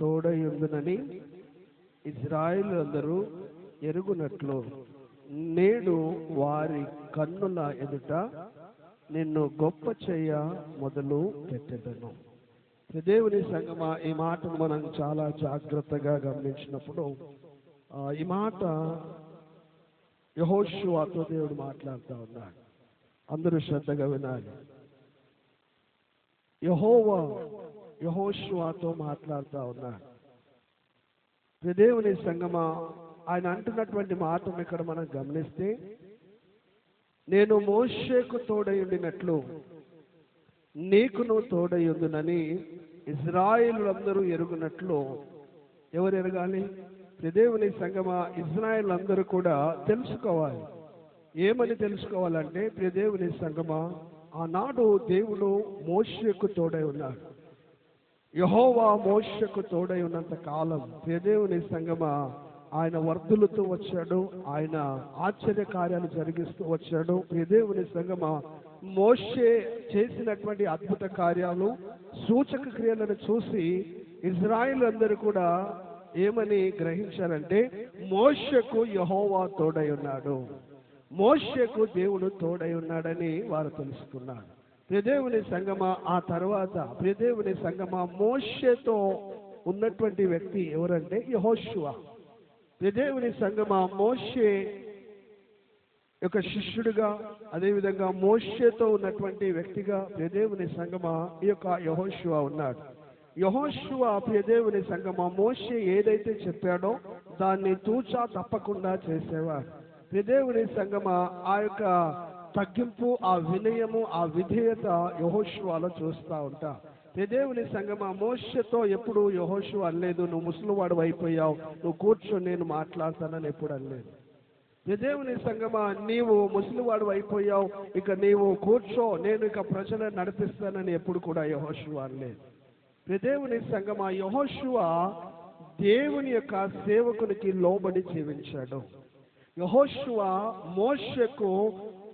తోడయుందునని Israel అందరూ ఎరుగునట్లు. నేడు వారి కన్నుల ఎదుట నిన్ను గొప్ప చేయ మొదలు పెట్టెదను. దేవుని సంగమా ఈ మాటను మనం చాలా జాగ్రత్తగా గమనించినప్పుడు ఈ మాట యహోషువాతో దేవుడు మాట్లాడుతూ ఉన్నాడు. అందరూ శ్రద్ధగా వినాలి. యహోవా యహోషువాతో మాట్లాడుతూ ఉన్నాడు దేవుని సంగమా ఆయన అంటున్నటువంటి మాటను ఇక్కడ మనం గమనిస్తే నేను మోషేకు తోడయుండినట్లు నీకును తోడయుందునని ఇజ్రాయిలందరూ ఎరుగునట్లు ఎవరు ఎరగాలి? దేవుని సంగమా ఇజ్రాయిల్ అందరూ కూడా తెలుసుకోవాలి. ఏమని తెలుసుకోవాలంటే దేవుని సంగమా ఆనాడు దేవుడు మోషకు తోడై ఉన్నాడు. యహోవా మోషకు తోడై ఉన్నంత కాలం దేవుని సంగమా ఆయన వర్ధులుతూ వచ్చాడు ఆయన ఆశ్చర్య కార్యాలు జరిగిస్తూ వచ్చాడు. దేవుని సంగమా మోషే చేసినటువంటి అద్భుత కార్యాలు సూచక క్రియలను చూసి ఇజ్రాయిల్ అందరూ కూడా ఏమని గ్రహించారంటే మోషకు యహోవా తోడై ఉన్నాడు. మోషకు దేవుడు తోడై ఉన్నాడని వారు తెలుసుకున్నారు. ప్రియదేవుని సంగమ ఆ తర్వాత ప్రియదేవుని సంగమ మోషతో ఉన్నటువంటి వ్యక్తి ఎవరంటే యహోశువ ప్రియదేవుని సంగమ మోషే యొక్క శిష్యుడిగా అదేవిధంగా మోషేతో ఉన్నటువంటి వ్యక్తిగా ప్రియదేవుని సంగమ ఈ యొక్క యహోశువ ఉన్నాడు. యహోశువ ప్రియదేవుని సంగమ మోషే ఏదైతే చెప్పాడో దాన్ని తూచా తప్పకుండా చేసేవాడు. విదేవుడి సంగమ ఆ యొక్క తగ్గింపు ఆ వినయము ఆ విధేయత యహోశువాలో చూస్తూ ఉంటా. దేవుని సంగమ మోషతో ఎప్పుడు యహోషు అనలేదు నువ్వు ముసలివాడు అయిపోయావు నువ్వు కూర్చొని నేను మాట్లాడతానని ఎప్పుడు అనలేదు. దేవుని సంగమ నీవు ముసలివాడు అయిపోయావు ఇక నీవు కూర్చో నేను ఇక ప్రజలను నడిపిస్తానని ఎప్పుడు కూడా యహోషువ అనలేదు. దేవుని సంగమ యహోషువ దేవుని యొక్క సేవకునికి లోబడి జీవించాడు. యహోషువ మోషకు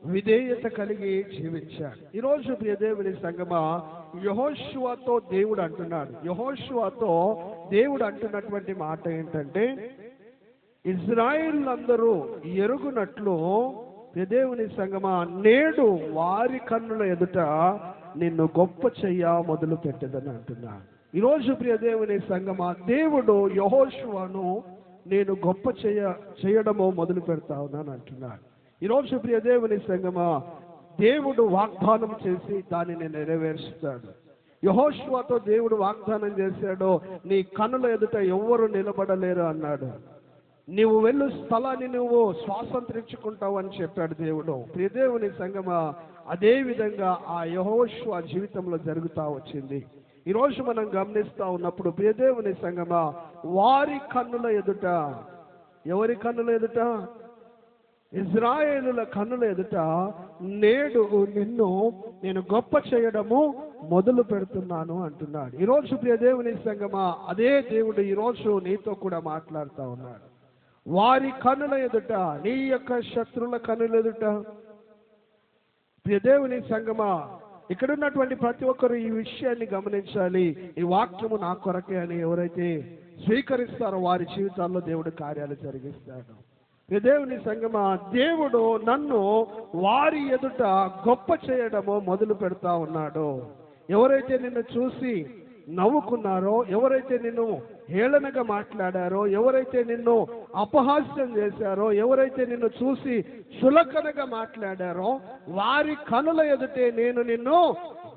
విధేయత కలిగి జీవించాడు. ఈరోజు ప్రియదేవుని సంగమా యహోషువతో దేవుడు అంటున్నాడు. యహోషువతో దేవుడు అంటున్నటువంటి మాట ఏంటంటే ఇజ్రాయిల్ అందరూ ఎరుగునట్లు దేవుని సంగమా నేడు వారి కన్నుల ఎదుట నిన్ను గొప్ప చెయ్య మొదలు పెట్టదని అంటున్నాడు ఈరోజు ప్రియదేవుని సంగమా దేవుడు యహోషువను నేను గొప్ప చేయ చేయడమో మొదలు పెడతా ఉన్నాను అంటున్నాడు. ఈరోజు ప్రియ దేవుని సంగమా దేవుడు వాగ్దానం చేసి దానిని నెరవేరుస్తాడు. యహోష్వాతో దేవుడు వాగ్దానం చేశాడు నీ కనుల ఎదుట ఎవ్వరు నిలబడలేరు అన్నాడు. నీవు వెళ్ళు స్థలాన్ని నువ్వు స్వాతంత్రించుకుంటావు అని చెప్పాడు దేవుడు. ప్రియదేవుని సంగమ అదే విధంగా ఆ యహోష్వ జీవితంలో జరుగుతూ వచ్చింది. ఈరోజు మనం గమనిస్తూ ఉన్నప్పుడు ప్రియదేవుని సంగమా వారి కన్నుల ఎదుట ఎవరి కన్నుల ఎదుట? ఇజ్రాయేలుల కన్నుల ఎదుట నేడు నిన్ను నేను గొప్ప చేయడము మొదలు పెడుతున్నాను అంటున్నాడు. ఈరోజు ప్రియదేవుని సంగమా అదే దేవుడు ఈరోజు నీతో కూడా మాట్లాడుతూ ఉన్నాడు. వారి కన్నుల ఎదుట నీ యొక్క శత్రుల కన్నుల ఎదుట ప్రియదేవుని సంగమా ఇక్కడ ఉన్నటువంటి ప్రతి ఒక్కరు ఈ విషయాన్ని గమనించాలి. ఈ వాక్యము నా కొరకే అని ఎవరైతే స్వీకరిస్తారో వారి జీవితాల్లో దేవుడు కార్యాలు జరిగిస్తాడు. దేవుని సంగమా దేవుడు నన్ను వారి ఎదుట గొప్ప చేయడము మొదలు పెడతా ఉన్నాడు. ఎవరైతే నిన్ను చూసి నవ్వుకున్నారో ఎవరైతే నిన్ను హేళనగా మాట్లాడారో ఎవరైతే నిన్ను అపహాస్యం చేశారో ఎవరైతే నిన్ను చూసి చులకనగా మాట్లాడారో వారి కనుల ఎదుటే నేను నిన్ను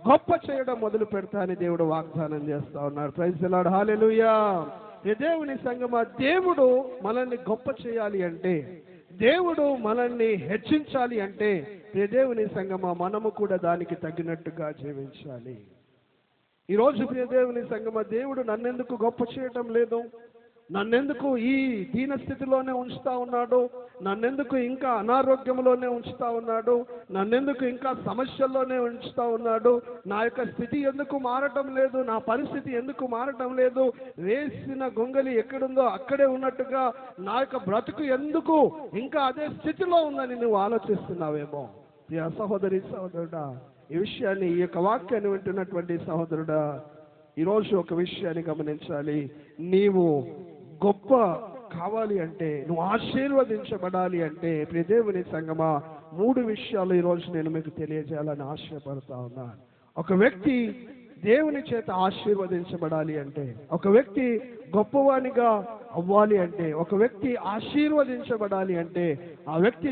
గొప్ప చేయడం మొదలు పెడతానని దేవుడు వాగ్దానం చేస్తా ఉన్నాడు ప్రైజ్ హాలెలుయా ఈ దేవుని సంగమా దేవుడు మనల్ని గొప్ప చేయాలి అంటే దేవుడు మనల్ని హెచ్చించాలి అంటే దేవుని సంగమా మనము కూడా దానికి తగినట్టుగా జీవించాలి. ఈరోజు ప్రియ దేవుని సంగమ దేవుడు నన్నెందుకు గొప్ప చేయటం లేదు? నన్నెందుకు ఈ దీనస్థితిలోనే ఉంచుతా ఉన్నాడు? నన్నెందుకు ఇంకా అనారోగ్యంలోనే ఉంచుతా ఉన్నాడు? నన్నెందుకు ఇంకా సమస్యల్లోనే ఉంచుతా ఉన్నాడు? నా యొక్క స్థితి ఎందుకు మారటం లేదు? నా పరిస్థితి ఎందుకు మారటం లేదు? వేసిన గొంగలి ఎక్కడుందో అక్కడే ఉన్నట్టుగా నా యొక్క బ్రతుకు ఎందుకు ఇంకా అదే స్థితిలో ఉందని నువ్వు ఆలోచిస్తున్నావేమో? ప్రియ సహోదరి సహోదరుడా ఈ విషయాన్ని ఈ యొక్క వాక్యాన్ని వింటున్నటువంటి సహోదరుడా ఈరోజు ఒక విషయాన్ని గమనించాలి. నీవు గొప్ప కావాలి అంటే నువ్వు ఆశీర్వదించబడాలి అంటే ప్రదేవుని సంగమా మూడు విషయాలు ఈరోజు నేను మీకు తెలియజేయాలని ఆశయపడతా ఉన్నాను ఒక వ్యక్తి దేవుని చేత ఆశీర్వదించబడాలి అంటే ఒక వ్యక్తి గొప్పవానిగా అవ్వాలి అంటే ఒక వ్యక్తి ఆశీర్వదించబడాలి అంటే ఆ వ్యక్తి